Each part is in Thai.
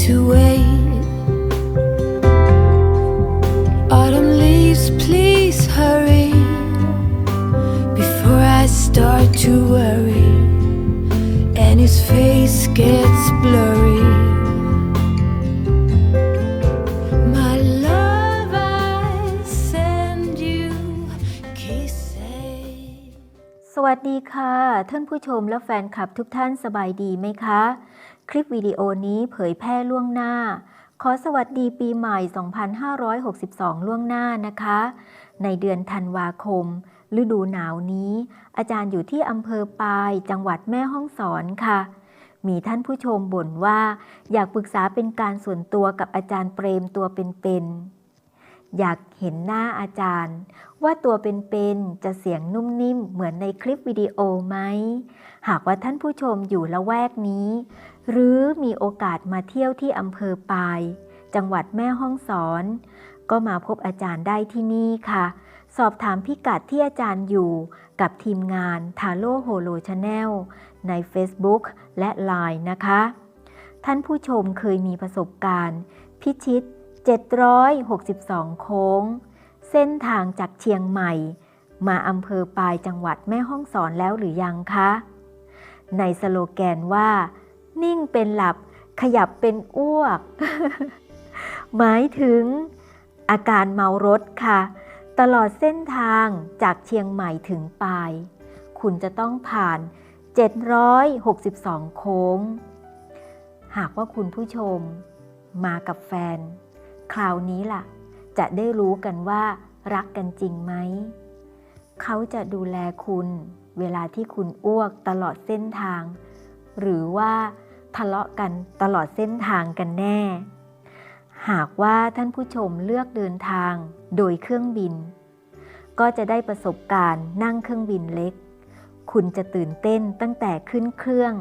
to wait. Autumn leaves, please hurry before I start to worry and his face gets blurry. My love, I send you kisses. สวัสดีค่ะ ท่านผู้ชมและแฟนคลับทุกท่านสบายดีไหมคะ คลิปวิดีโอนี้เผยแพร่ล่วงหน้า ขอสวัสดีปีใหม่ 2562 ล่วงหน้านะคะ ในเดือนธันวาคม ฤดูหนาวนี้ อาจารย์อยู่ที่อำเภอปาย จังหวัดแม่ฮ่องสอนค่ะ มีท่านผู้ชมบ่นว่า อยากปรึกษาเป็นการส่วนตัวกับอาจารย์เปรมตัวเป็นๆ อยากเห็นหน้าอาจารย์ ว่าตัวเป็นๆ จะเสียงนุ่มนิ่มเหมือนในคลิปวิดีโอไหม หากว่าท่านผู้ชมอยู่ละแวกนี้ หรือมีโอกาสมาเที่ยวที่อำเภอปาย จังหวัดแม่ฮ่องสอน ก็มาพบอาจารย์ได้ที่นี่ค่ะ สอบถามพิกัดที่อาจารย์อยู่กับทีมงาน t a l o Holo Channel ใน Facebook และ Line นะคะ ท่านผู้ชมเคยมีประสบการณ์ พิชิต 762 โค้ง เส้นทางจากเชียงใหม่ มาอำเภอปายจังหวัดแม่ฮ่องสอนแล้วหรือยังคะ ในสโลแกนว่า นิ่งเป็นหลับ ขยับเป็นอ้วก หมายถึง อาการเมารถค่ะ ตลอดเส้นทางจากเชียงใหม่ถึงปาย คุณจะต้องผ่าน 762 โค้ง หากว่าคุณผู้ชม มากับแฟน คราวนี้ล่ะ จะได้รู้กันว่ารักกันจริงไหม เขาจะดูแลคุณ เวลาที่คุณอ้วกตลอดเส้นทาง หรือว่า ทะเลาะกันตลอดเส้นทางกันแน่ หากว่าท่านผู้ชมเลือกเดินทางโดยเครื่องบิน ก็จะได้ประสบการณ์นั่งเครื่องบินเล็ก คุณจะตื่นเต้นตั้งแต่ขึ้นเครื่อง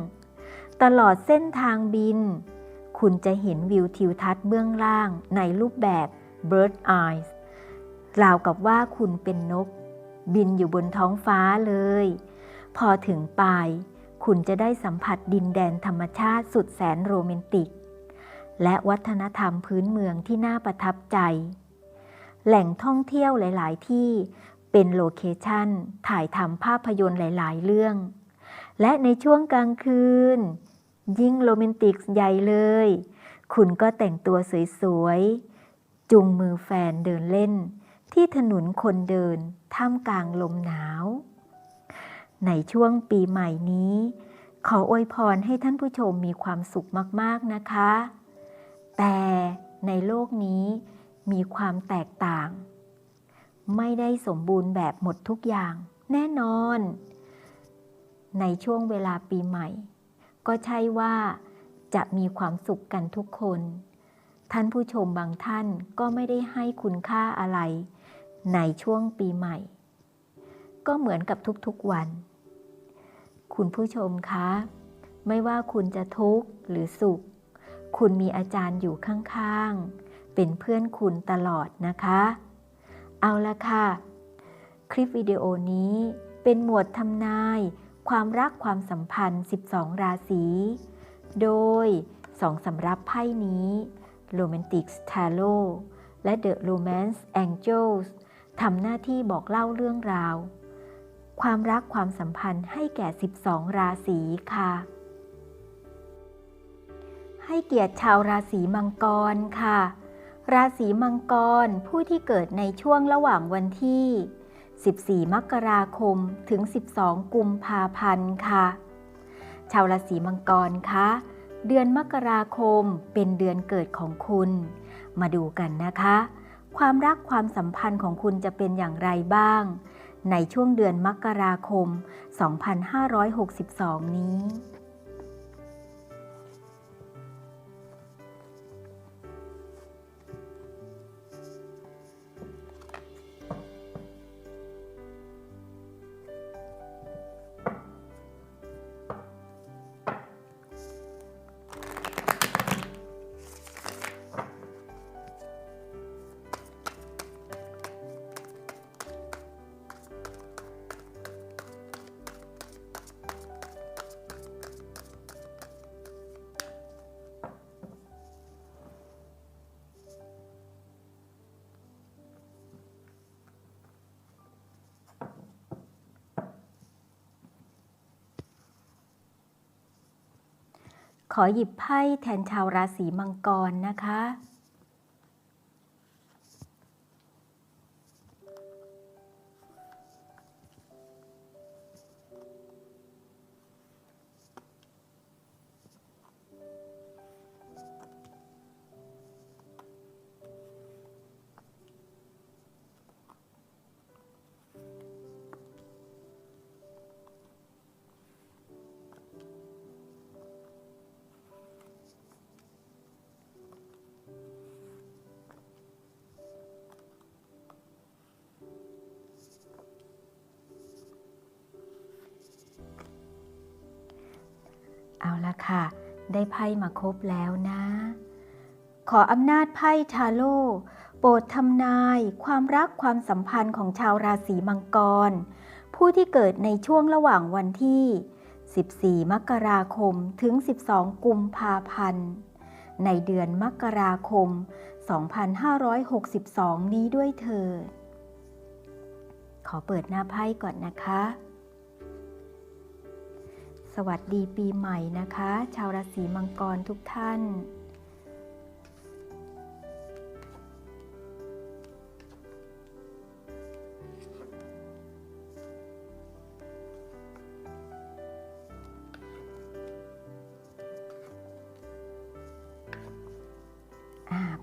ตลอดเส้นทางบิน คุณจะเห็นวิวทิวทัศน์เบื้องล่างในรูปแบบ bird eyes ราวกับว่าคุณเป็นนก บินอยู่บนท้องฟ้าเลย พอถึงปลาย คุณจะได้สัมผัสดินแดนธรรมชาติสุดแสนโรแมนติก และวัฒนธรรมพื้นเมืองที่น่าประทับใจ แหล่งท่องเที่ยวหลาย ๆ ที่เป็นโลเคชั่นถ่ายทำภาพยนตร์หลาย ๆ เรื่อง และในช่วงกลางคืน ยิ่งโรแมนติกใหญ่เลย คุณก็แต่งตัวสวย ๆ จุงมือแฟนเดินเล่น ที่ถนนคนเดิน ท่ามกลางลมหนาว ในช่วงปีใหม่นี้ ขออวยพรให้ท่านผู้ชมมีความสุขมากๆนะคะ แต่ในโลกนี้มีความแตกต่าง ไม่ได้สมบูรณ์แบบหมดทุกอย่าง แน่นอน ในช่วงเวลาปีใหม่ ก็ใช่ว่าจะมีความสุขกันทุกคน ท่านผู้ชมบางท่านก็ไม่ได้ให้คุณค่าอะไร ในช่วงปีใหม่ ก็เหมือนกับทุกๆวัน คุณผู้ชมคะ ไม่ว่าคุณจะทุกข์หรือสุข คุณมีอาจารย์อยู่ข้างๆ เป็นเพื่อนคุณตลอดนะคะ เอาละค่ะ คลิปวิดีโอนี้เป็นหมวดทำนาย ความรักความสัมพันธ์ 12 ราศี โดยสองสำรับไพ่นี้ Romantic Tarot และ The Romance Angels ทำหน้าที่บอกเล่าเรื่องราว ความรักความสัมพันธ์ให้แก่ 12 ราศีค่ะ ให้เกียรติชาวราศีมังกรค่ะ ราศีมังกรผู้ที่เกิดในช่วงระหว่างวันที่ 14 มกราคมถึง 12 กุมภาพันธ์ค่ะ ชาวราศีมังกรคะเดือนมกราคมเป็นเดือนเกิดของคุณ มาดูกันนะคะ ความรักความสัมพันธ์ของคุณจะเป็นอย่างไรบ้าง ในช่วงเดือนมกราคม 2562 นี้ ขอหยิบไพ่แทนชาวราศีมังกรนะคะ ละค่ะ ได้ไพ่มาครบแล้วนะ ขออำนาจไพ่ทาโร่โปรดทำนายความรักความสัมพันธ์ของชาวราศีมังกร ผู้ที่เกิดในช่วงระหว่างวันที่ 14 มกราคมถึง 12 กุมภาพันธ์ ในเดือนมกราคม 2562 นี้ด้วยเถิดขอเปิดหน้าไพ่ก่อนนะคะ วัสดีปีใหม่นะคะ ชาวราศีมังกรทุกท่าน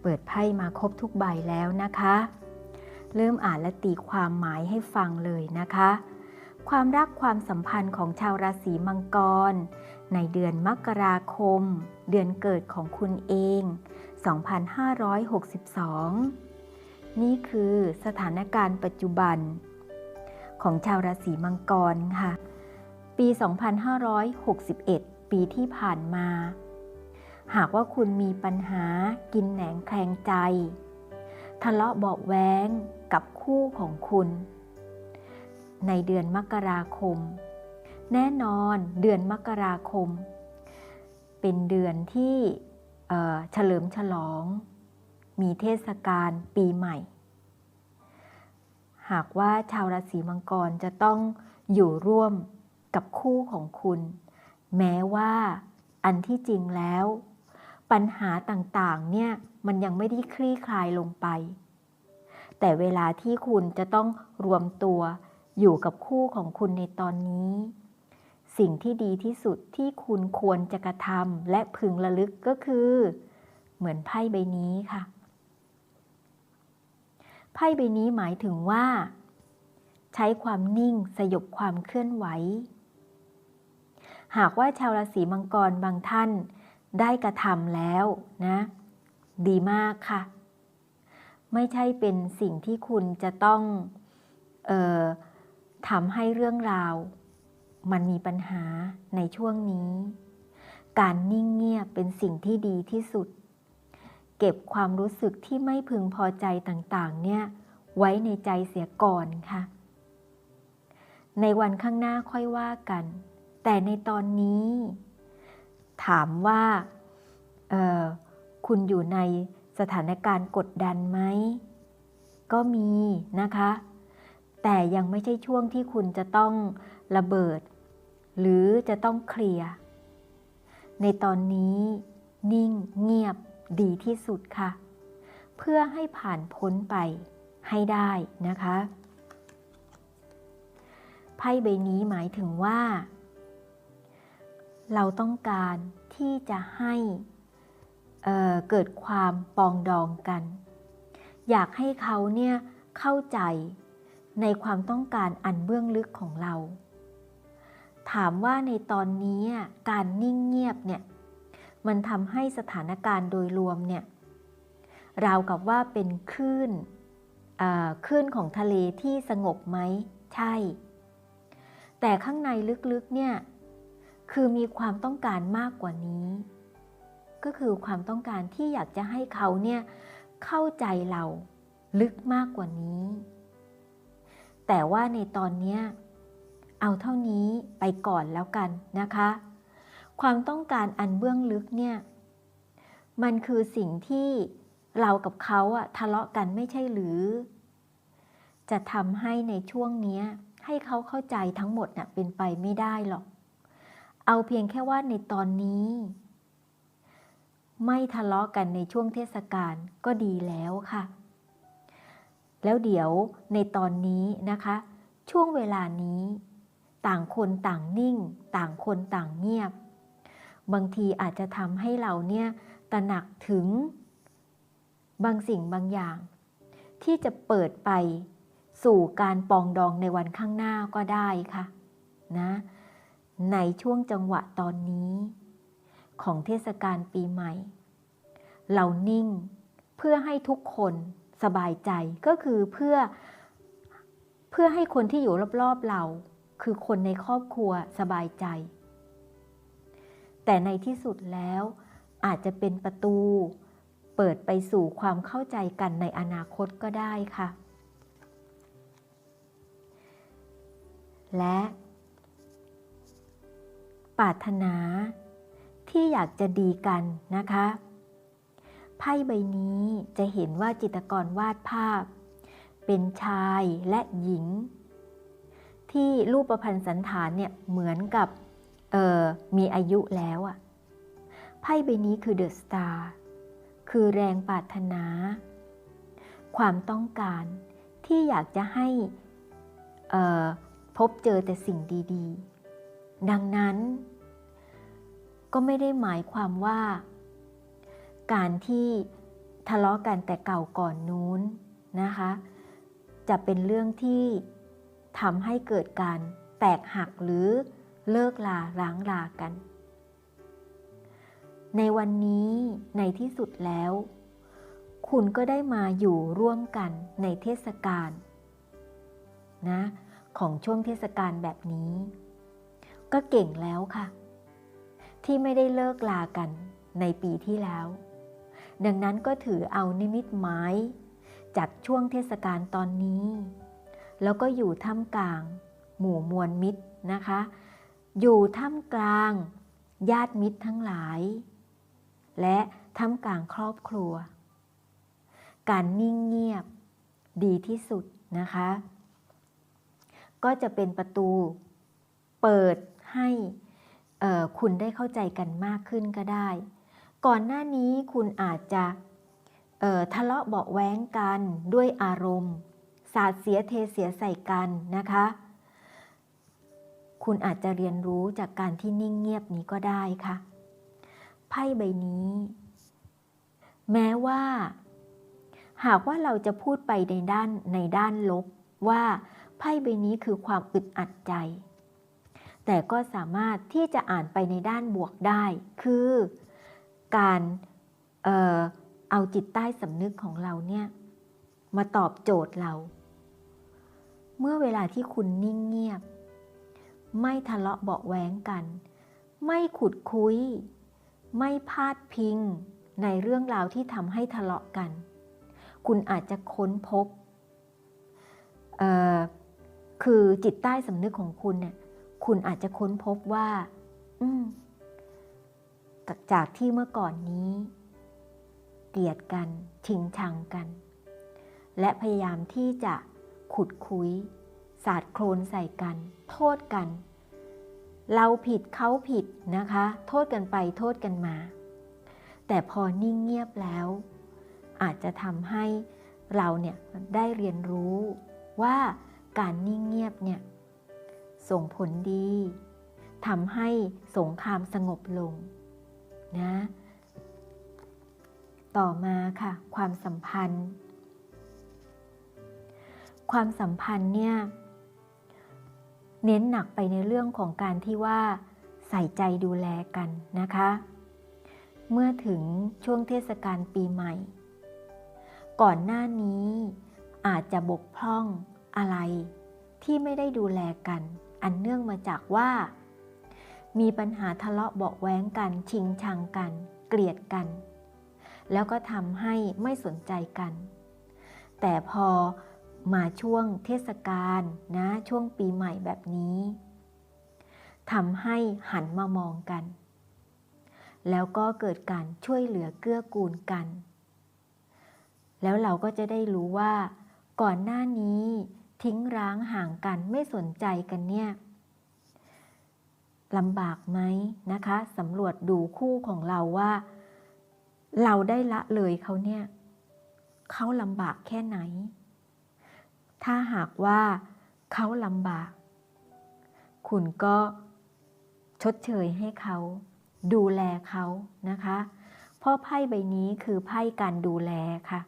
เปิดไพ่มาครบทุกใบแล้วนะคะ เริ่มอ่านและตีความหมายให้ฟังเลยนะคะ ความรักความสัมพันธ์ของชาวราศีมังกร ในเดือนมกราคม เดือนเกิดของคุณเอง 2562 นี่คือสถานการณ์ปัจจุบัน ของชาวราศีมังกรค่ะ ปี 2561 ปีที่ผ่านมา หากว่าคุณมีปัญหากินแหนงแคลงใจ ทะเลาะเบาะแว้งกับคู่ของคุณ ในเดือนมกราคม แน่นอนเดือนมกราคม เป็นเดือนที่เฉลิมฉลอง มีเทศกาลปีใหม่ หากว่าชาวราศีมังกรจะต้องอยู่ร่วมกับคู่ของคุณ แม้ว่าอันที่จริงแล้ว ปัญหาต่างๆเนี่ยมันยังไม่ได้คลี่คลายลงไป แต่เวลาที่คุณจะต้องรวมตัว อยู่กับคู่ของคุณในตอนนี้ สิ่งที่ดีที่สุดที่คุณควรจะกระทำและพึงระลึกก็คือ เหมือนไพ่ใบนี้ค่ะ ไพ่ใบนี้หมายถึงว่า ใช้ความนิ่งสยบความเคลื่อนไหว หากว่าชาวราศีมังกรบางท่านได้กระทำแล้วนะ ดีมากค่ะ ไม่ใช่เป็นสิ่งที่คุณจะต้อง เออ ทำให้เรื่องราว มันมีปัญหาในช่วงนี้ การนิ่งเงียบเป็นสิ่งที่ดีที่สุด เก็บความรู้สึกที่ไม่พึงพอใจต่างๆ เนี่ย ไว้ในใจเสียก่อนค่ะ ในวันข้างหน้าค่อยว่ากัน แต่ในตอนนี้ ถามว่าคุณอยู่ในสถานการณ์กดดันไหม ก็มีนะคะ แต่ยังไม่ใช่ช่วงที่คุณจะต้องระเบิด หรือจะต้องเคลียร์ในตอนนี้นิ่งเงียบดีที่สุดค่ะ เพื่อให้ผ่านพ้นไปให้ได้นะคะไพ่ใบนี้หมายถึงว่า เราต้องการที่จะให้เเกิดความปองดองกัน อยากให้เขาเนี่ยเข้าใจ ในความต้องการอันเบื้องลึกของเรา ถามว่าในตอนนี้การนิ่งเงียบเนี่ยมันทำให้สถานการณ์โดยรวมเนี่ยราวกับว่าเป็นคลื่นคลื่นของทะเลที่สงบไหมใช่ แต่ข้างในลึกๆเนี่ยคือมีความต้องการมากกว่านี้ ก็คือความต้องการที่อยากจะให้เขาเนี่ยเข้าใจเราลึกมากกว่านี้ แต่ว่าในตอนนี้เอาเท่านี้ไปก่อนแล้วกันนะคะ ความต้องการอันเบื้องลึกเนี่ย มันคือสิ่งที่เรากับเขาอะทะเลาะกันไม่ใช่หรือ จะทำให้ในช่วงนี้ให้เขาเข้าใจทั้งหมดน่ะเป็นไปไม่ได้หรอก เอาเพียงแค่ว่าในตอนนี้ ไม่ทะเลาะกันในช่วงเทศกาลก็ดีแล้วค่ะ แล้วเดี๋ยวในตอนนี้นะคะ ช่วงเวลานี้ ต่างคนต่างนิ่ง ต่างคนต่างเงียบ บางทีอาจจะทำให้เราเนี่ยตระหนักถึง บางสิ่งบางอย่าง ที่จะเปิดไปสู่การปองดองในวันข้างหน้าก็ได้ค่ะนะในช่วงจังหวะตอนนี้ ของเทศกาลปีใหม่ เรานิ่งเพื่อให้ทุกคน สบายใจก็คือเพื่อเพื่อให้คนที่อยู่รอบๆเรา คือคนในครอบครัวสบายใจ แต่ในที่สุดแล้วอาจจะเป็นประตู เปิดไปสู่ความเข้าใจกันในอนาคตก็ได้ค่ะ และปรารถนาที่อยากจะดีกันนะคะ ไพ่ใบนี้จะเห็นว่าจิตรกรวาดภาพ เป็นชายและหญิง ที่รูปประพันธ์สันฐานเนี่ยเหมือนกับออมีอายุแล้วอะไพ่ใบนี้คือเดอะสตาร์คือแรงปรารถนา ความต้องการที่อยากจะให้พบเจอแต่สิ่งดี ๆ ดังนั้น ก็ไม่ได้หมายความว่า การที่ทะเลาะกันแต่เก่าก่อนนู้นนะคะ จะเป็นเรื่องที่ทำให้เกิดการแตกหักหรือเลิกลาร้างลากัน ในวันนี้ในที่สุดแล้ว คุณก็ได้มาอยู่ร่วมกันในเทศกาลนะของช่วงเทศกาลแบบนี้ ก็เก่งแล้วค่ะ ที่ไม่ได้เลิกลากันในปีที่แล้ว ดังนั้นก็ถือเอานิมิตหมายจากช่วงเทศกาลตอนนี้ แล้วก็อยู่ท่ามกลาง หมู่มวลมิตรนะคะ อยู่ท่ามกลาง ญาติมิตรทั้งหลาย และท่ามกลางครอบครัว การนิ่งเงียบดีที่สุดนะคะ ก็จะเป็นประตูเปิดให้คุณได้เข้าใจกันมากขึ้นก็ได้ ก่อนหน้านี้คุณอาจจะทะเลาะเบาแว้งกันด้วยอารมณ์ สาดเสียเทเสียใส่กันนะคะ คุณอาจจะเรียนรู้จากการที่นิ่งเงียบนี้ก็ได้ค่ะ ไพ่ใบนี้ แม้ว่า หากว่าเราจะพูดไปในด้านในด้านลบว่าไพ่ใบนี้คือความอึดอัดใจ แต่ก็สามารถที่จะอ่านไปในด้านบวกได้ คือ การเออเอาจิตใต้สำนึกของเราเนี่ยมาตอบโจทย์เรา เมื่อเวลาที่คุณนิ่งเงียบ ไม่ทะเลาะเบาแหวงกัน ไม่ขุดคุย ไม่พาดพิงในเรื่องราวที่ทำให้ทะเลาะกัน คุณอาจจะค้นพบคือจิตใต้สำนึกของคุณเนี่ย คุณอาจจะค้นพบว่า อืม จากที่เมื่อก่อนนี้ เกลียดกันชิงชังกัน และพยายามที่จะขุดคุย สาดโคลนใส่กัน โทษกัน เราผิดเขาผิดนะคะ โทษกันไปโทษกันมา แต่พอนิ่งเงียบแล้ว อาจจะทำให้เราเนี่ยได้เรียนรู้ว่าการนิ่งเงียบเนี่ยส่งผลดีทำให้สงครามสงบลง นะ ต่อมาค่ะ ความสัมพันธ์ ความสัมพันธ์เนี่ย เน้นหนักไปในเรื่องของการที่ว่า ใส่ใจดูแลกันนะคะ เมื่อถึงช่วงเทศกาลปีใหม่ ก่อนหน้านี้อาจจะบกพร่องอะไรที่ไม่ได้ดูแลกัน อันเนื่องมาจากว่า มีปัญหาทะเลาะเบาแว้งกัน ชิงชังกัน เกลียดกัน แล้วก็ทำให้ไม่สนใจกัน แต่พอมาช่วงเทศกาลนะ ช่วงปีใหม่แบบนี้ทำให้หันมามองกัน แล้วก็เกิดการช่วยเหลือเกื้อกูลกัน แล้วเราก็จะได้รู้ว่า ก่อนหน้านี้ทิ้งร้างห่างกันไม่สนใจกันเนี่ย ลำบากไหมนะคะสำรวจดูคู่ของเราว่า เราได้ละเลยเขาเนี่ยเขาลำบากแค่ไหน ถ้าหากว่าเขาลำบาก คุณก็ชดเชยให้เขา ดูแลเขานะคะเพราะไพ่ใบนี้คือไพ่การดูแลค่ะ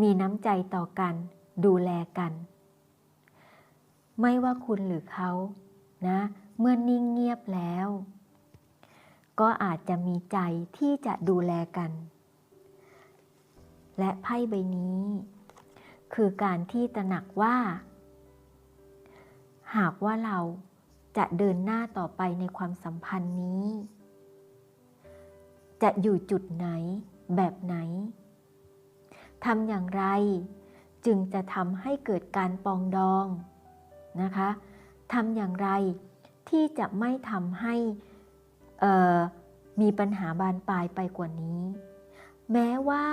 มีน้ำใจต่อกัน ดูแลกัน ไม่ว่าคุณหรือเขานะ เมื่อนิ่งเงียบแล้ว ก็อาจจะมีใจที่จะดูแลกัน และไพ่ใบนี้ คือการที่ตระหนักว่า หากว่าเราจะเดินหน้าต่อไปในความสัมพันธ์นี้ จะอยู่จุดไหนแบบไหนทำอย่างไร จึงจะทำให้เกิดการปองดอง นะคะทำอย่างไรที่จะไม่ทำให้มีปัญหาบานปลายไปกว่านี้ แม้ว่า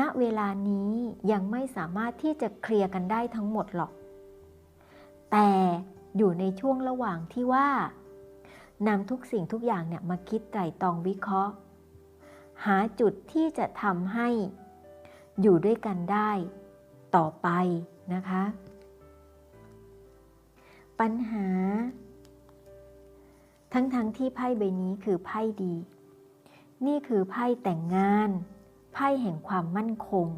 ณเวลานี้ยังไม่สามารถที่จะเคลียร์กันได้ทั้งหมดหรอก แต่อยู่ในช่วงระหว่างที่ว่านำทุกสิ่งทุกอย่างเนี่ยมาคิดไตร่ตรองวิเคราะห์ หาจุดที่จะทำให้อยู่ด้วยกันได้ต่อไปนะคะ ปัญหา ทั้งๆทที่ไพ่ใบนี้คือไพ่ดี นี่คือไพ่แต่งงาน ไพ่แห่งความมั่นคง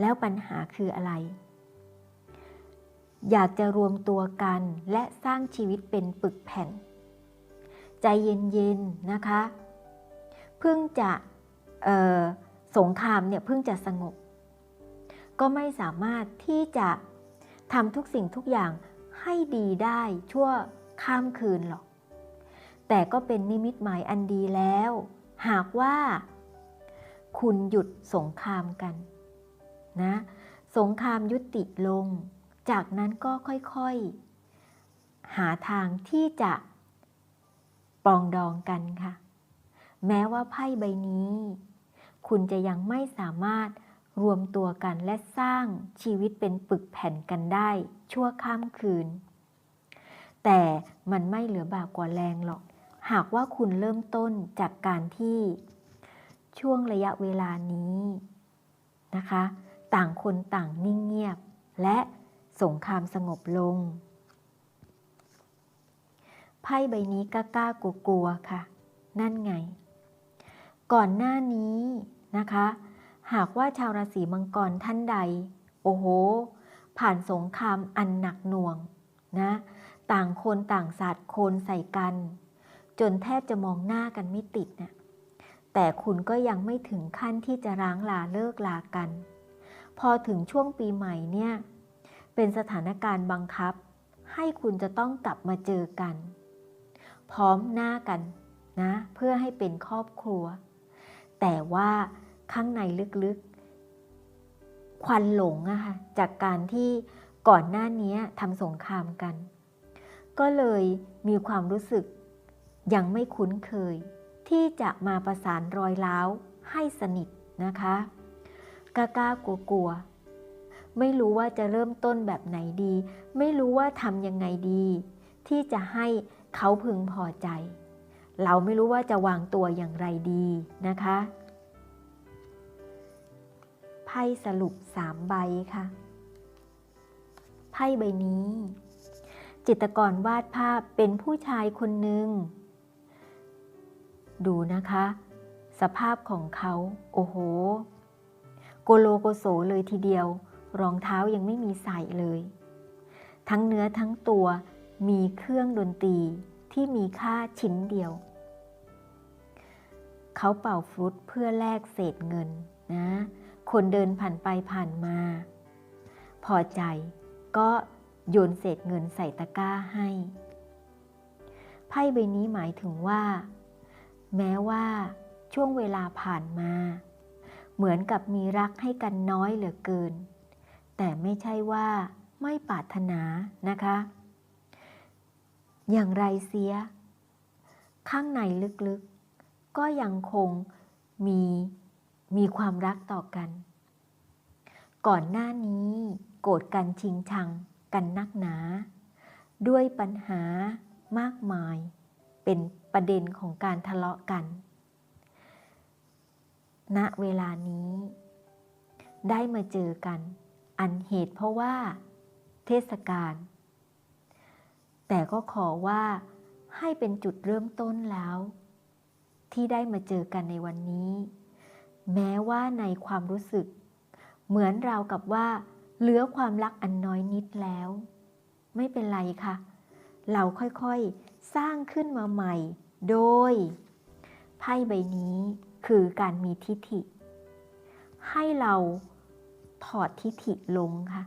แล้วปัญหาคืออะไร อยากจะรวมตัวกันและสร้างชีวิตเป็นปึกแผ่น ใจเย็นๆนะคะ เพิ่งจะสงครามเนี่ยเพิ่งจะสงบ ก็ไม่สามารถที่จะทำทุกสิ่งทุกอย่าง ให้ดีได้ชั่วข้ามคืนหรอก แต่ก็เป็นนิมิตหมายอันดีแล้ว หากว่า คุณหยุดสงครามกัน นะ สงครามยุติลง จากนั้นก็ค่อยๆ หาทางที่จะปองดองกันค่ะ แม้ว่าไพ่ใบนี้ คุณจะยังไม่สามารถ รวมตัวกันและสร้างชีวิตเป็นปึกแผ่นกันได้ชั่วข้ามคืน แต่มันไม่เหลือบากกว่าแรงหรอก หากว่าคุณเริ่มต้นจากการที่ช่วงระยะเวลานี้นะคะ ต่างคนต่างนิ่งเงียบ และสงครามสงบลง ไพ่ใบนี้กล้ากล้ากลัวๆค่ะ นั่นไง ก่อนหน้านี้นะคะ หากว่าชาวราศีมังกรท่านใด โอ้โห ผ่านสงครามอันหนักหน่วงนะ ต่างคนต่างศาสาดโคนใส่กัน จนแทบจะมองหน้ากันไม่ติดเนะี่ยแต่คุณก็ยังไม่ถึงขั้นที่จะร้างลาเลิกลากัน พอถึงช่วงปีใหม่เนี่ย เป็นสถานการณ์บังคับ ให้คุณจะต้องกลับมาเจอกัน พร้อมหน้ากันนะ เพื่อให้เป็นครอบครัว แต่ว่า ข้างในลึกๆ ควันหลงอะค่ะจากการที่ก่อนหน้านี้ทำสงครามกัน ก็เลยมีความรู้สึกยังไม่คุ้นเคย ที่จะมาประสานรอยร้าวให้สนิทนะคะกล้ากล้ากลัวกลัวไม่รู้ว่าจะเริ่มต้นแบบไหนดี ไม่รู้ว่าทำยังไงดี ที่จะให้เขาพึงพอใจ เราไม่รู้ว่าจะวางตัวอย่างไรดีนะคะ ไพ่สรุปสามใบค่ะ ไพ่ใบนี้ จิตรกรวาดภาพเป็นผู้ชายคนหนึ่ง ดูนะคะ สภาพของเขา โอ้โห โกโลโกโสเลยทีเดียว รองเท้ายังไม่มีใส่เลย ทั้งเนื้อทั้งตัวมีเครื่องดนตรีที่มีค่าชิ้นเดียว เขาเป่าฟลุตเพื่อแลกเศษเงินนะ คนเดินผ่านไปผ่านมา พอใจก็โยนเศษเงินใส่ตะกร้าให้ ไพ่ใบนี้หมายถึงว่า แม้ว่าช่วงเวลาผ่านมา เหมือนกับมีรักให้กันน้อยเหลือเกิน แต่ไม่ใช่ว่าไม่ปรารถนานะคะ อย่างไรเสีย ข้างในลึกๆ ก็ยังคงมี มีความรักต่อกัน ก่อนหน้านี้โกรธกันชิงชังกันนักหนา ด้วยปัญหามากมาย เป็นประเด็นของการทะเลาะกัน ณ เวลานี้ ได้มาเจอกัน อันเหตุเพราะว่า เทศกาล แต่ก็ขอว่าให้เป็นจุดเริ่มต้นแล้ว ที่ได้มาเจอกันในวันนี้ แม้ว่าในความรู้สึก เหมือนเรากับว่า เหลือความรักอันน้อยนิดแล้ว ไม่เป็นไรค่ะ เราค่อยๆสร้างขึ้นมาใหม่ โดย ไพ่ใบนี้คือการมีทิฐิ ให้เราถอดทิฐิลงค่ะ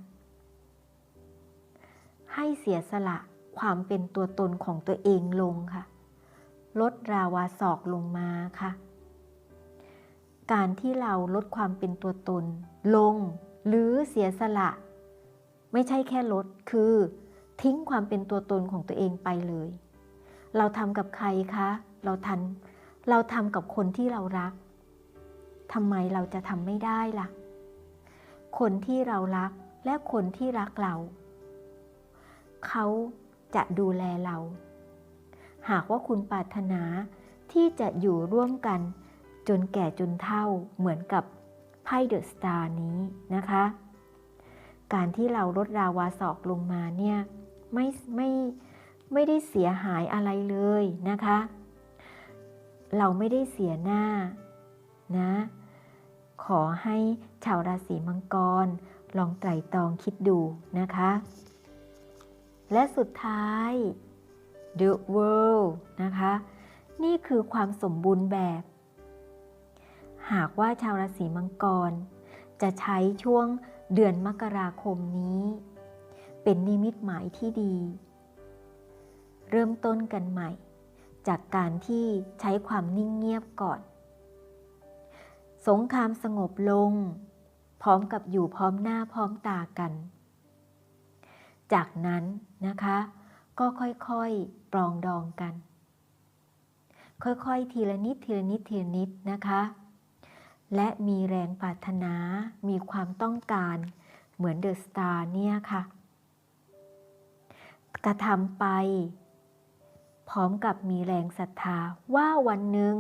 ให้เสียสละความเป็นตัวตนของตัวเองลงค่ะ ลดราวาศอกลงมาค่ะ การที่เราลดความเป็นตัวตน ลงหรือเสียสละ ไม่ใช่แค่ลดคือ ทิ้งความเป็นตัวตนของตัวเองไปเลย เราทำกับใครคะ เราทันเราทำกับคนที่เรารักทำไมเราจะทำไม่ได้ล่ะ คนที่เรารักและคนที่รักเรา เขาจะดูแลเรา หากว่าคุณปรารถนาที่จะอยู่ร่วมกัน จนแก่จนเฒ่าเหมือนกับไพ่เดอะสตาร์นี้นะคะ การที่เราลดราวาศอกลงมาเนี่ยไม่ไม่ไม่ได้เสียหายอะไรเลยนะคะ เราไม่ได้เสียหน้านะ ขอให้ชาวราศีมังกร ลองไตร่ตรองคิดดูนะคะ และสุดท้าย The World นะคะ นี่คือความสมบูรณ์แบบ หากว่าชาวราศีมังกร จะใช้ช่วงเดือนมกราคมนี้ เป็นนิมิตหมายที่ดี เริ่มต้นกันใหม่ จากการที่ใช้ความนิ่งเงียบก่อน สงครามสงบลง พร้อมกับอยู่พร้อมหน้าพร้อมตากัน จากนั้นนะคะ ก็ค่อยๆปรองดองกัน ค่อยๆ ทีละนิดทีละนิดทีละนิดนะคะ และมีแรงปรารถนา มีความต้องการเหมือนเดอะสตาร์เนี่ยค่ะ กระทำไป พร้อมกับมีแรงศรัทธาว่าวันหนึ่ง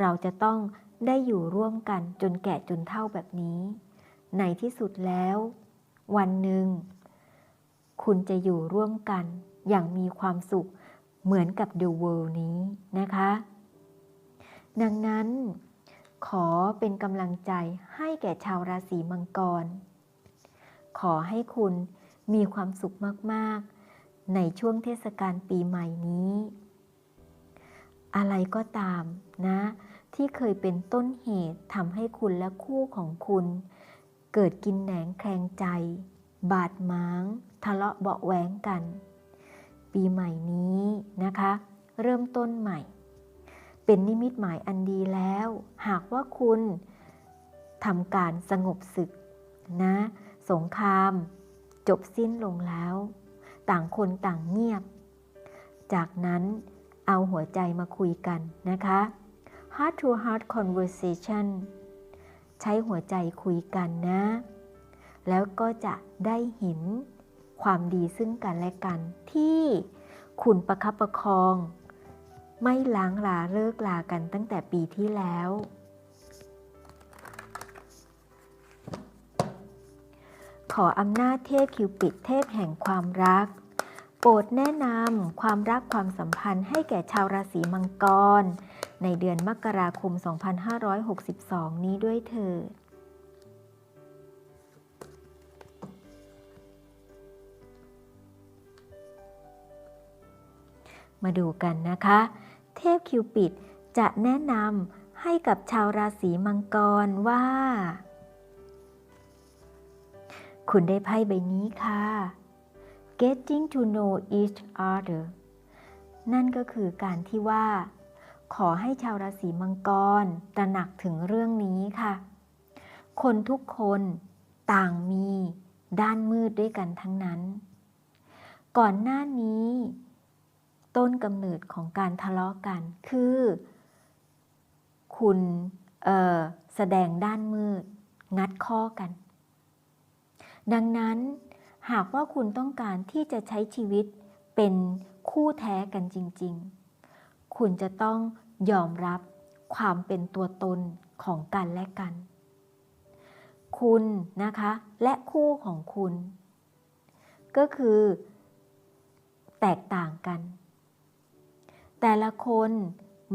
เราจะต้องได้อยู่ร่วมกันจนแก่จนเท่าแบบนี้ ในที่สุดแล้ว วันหนึ่ง คุณจะอยู่ร่วมกันอย่างมีความสุขเหมือนกับ The World นี้นะคะ ดังนั้น ขอเป็นกำลังใจให้แก่ชาวราศีมังกร ขอให้คุณมีความสุขมากๆ ในช่วงเทศกาลปีใหม่นี้ อะไรก็ตามนะ ที่เคยเป็นต้นเหตุทำให้คุณและคู่ของคุณ เกิดกินแหนงแคลงใจ บาดหมาง ทะเลาะเบาะแว้งกัน ปีใหม่นี้นะคะ เริ่มต้นใหม่ เป็นนิมิตหมายอันดีแล้ว หากว่าคุณทำการสงบศึกนะ สงคราม จบสิ้นลงแล้ว ต่างคนต่างเงียบ จากนั้นเอาหัวใจมาคุยกันนะคะ heart to heart conversation ใช้หัวใจคุยกันนะ แล้วก็จะได้เห็นความดีซึ่งกันและกันที่คุณประคับประคอง ไม่ล้างลาเลิกลากันตั้งแต่ปีที่แล้ว ขออำนาจเทพคิวปิดเทพแห่งความรัก โปรดแนะนำความรักความสัมพันธ์ให้แก่ชาวราศีมังกร ในเดือนมกราคม 2562 นี้ด้วยเถิดมาดูกันนะคะ เทพคิวปิดจะแนะนำให้กับชาวราศีมังกรว่า คุณได้ไพ่ใบนี้ค่ะ getting to know each other นั่นก็คือการที่ว่า ขอให้ชาวราศีมังกรตระหนักถึงเรื่องนี้ค่ะ คนทุกคนต่างมีด้านมืดด้วยกันทั้งนั้น ก่อนหน้านี้ ต้นกำเนิดของการทะเลาะกัน คือ คุณแสดงด้านมืด งัดข้อกัน ดังนั้นหากว่าคุณต้องการที่จะใช้ชีวิตเป็นคู่แท้กันจริงคุณจะต้องยอมรับความเป็นตัวตนของกันและกัน คุณนะคะ และคู่ของคุณ ก็คือแตกต่างกัน แต่ละคน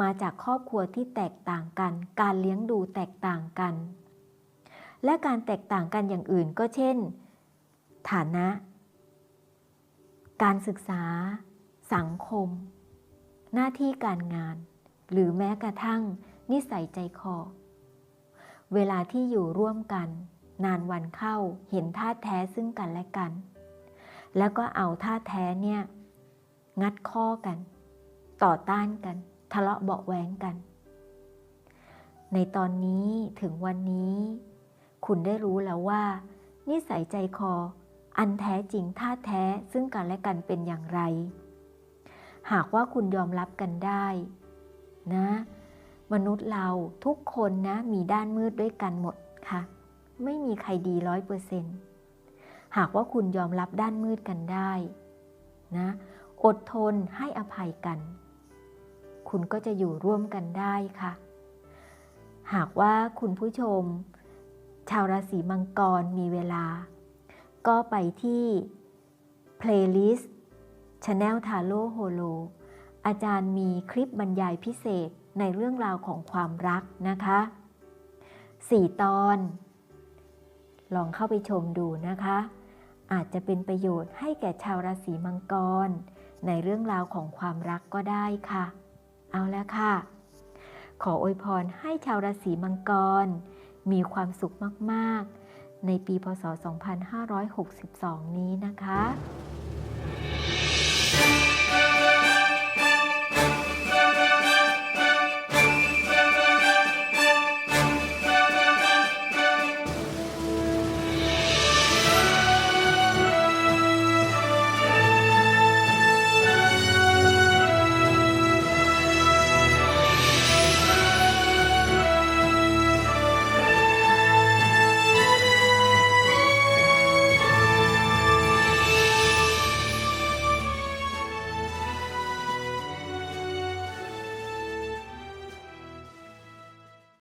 มาจากครอบครัวที่แตกต่างกัน การเลี้ยงดูแตกต่างกัน และการแตกต่างกันอย่างอื่นก็เช่น ฐานะ การศึกษา สังคม หน้าที่การงาน หรือแม้กระทั่ง นิสัยใจคอ เวลาที่อยู่ร่วมกัน นานวันเข้าเห็นท่าแท้ซึ่งกันและกัน แล้วก็เอาท่าแท้เนี่ย งัดข้อกัน ต่อต้านกัน ทะเลาะเบาะแวงกัน ในตอนนี้ถึงวันนี้ คุณได้รู้แล้วว่า นิสัยใจคอ อันแท้จริงท่าแท้ซึ่งกันและกันเป็นอย่างไร หากว่าคุณยอมรับกันได้ นะ มนุษย์เราทุกคนนะมีด้านมืดด้วยกันหมดค่ะ ไม่มีใครดีร้อยเปอร์เซนต์หากว่าคุณยอมรับด้านมืดกันได้ นะ อดทนให้อภัยกัน คุณก็จะอยู่ร่วมกันได้ค่ะ หากว่าคุณผู้ชม ชาวราศีมังกรมีเวลา ก็ไปที่ playlist Channel t a r o h o l o อาจารย์มีคลิปบรรยายพิเศษในเรื่องราวของความรักนะคะ 4 ตอน ลองเข้าไปชมดูนะคะ อาจจะเป็นประโยชน์ให้แก่ชาวราศีมังกร ในเรื่องราวของความรักก็ได้ค่ะ เอาละค่ะ ขออวยพรให้ชาวราศีมังกร มีความสุขมาก ๆ ในปีพศ 2562 นี้นะคะ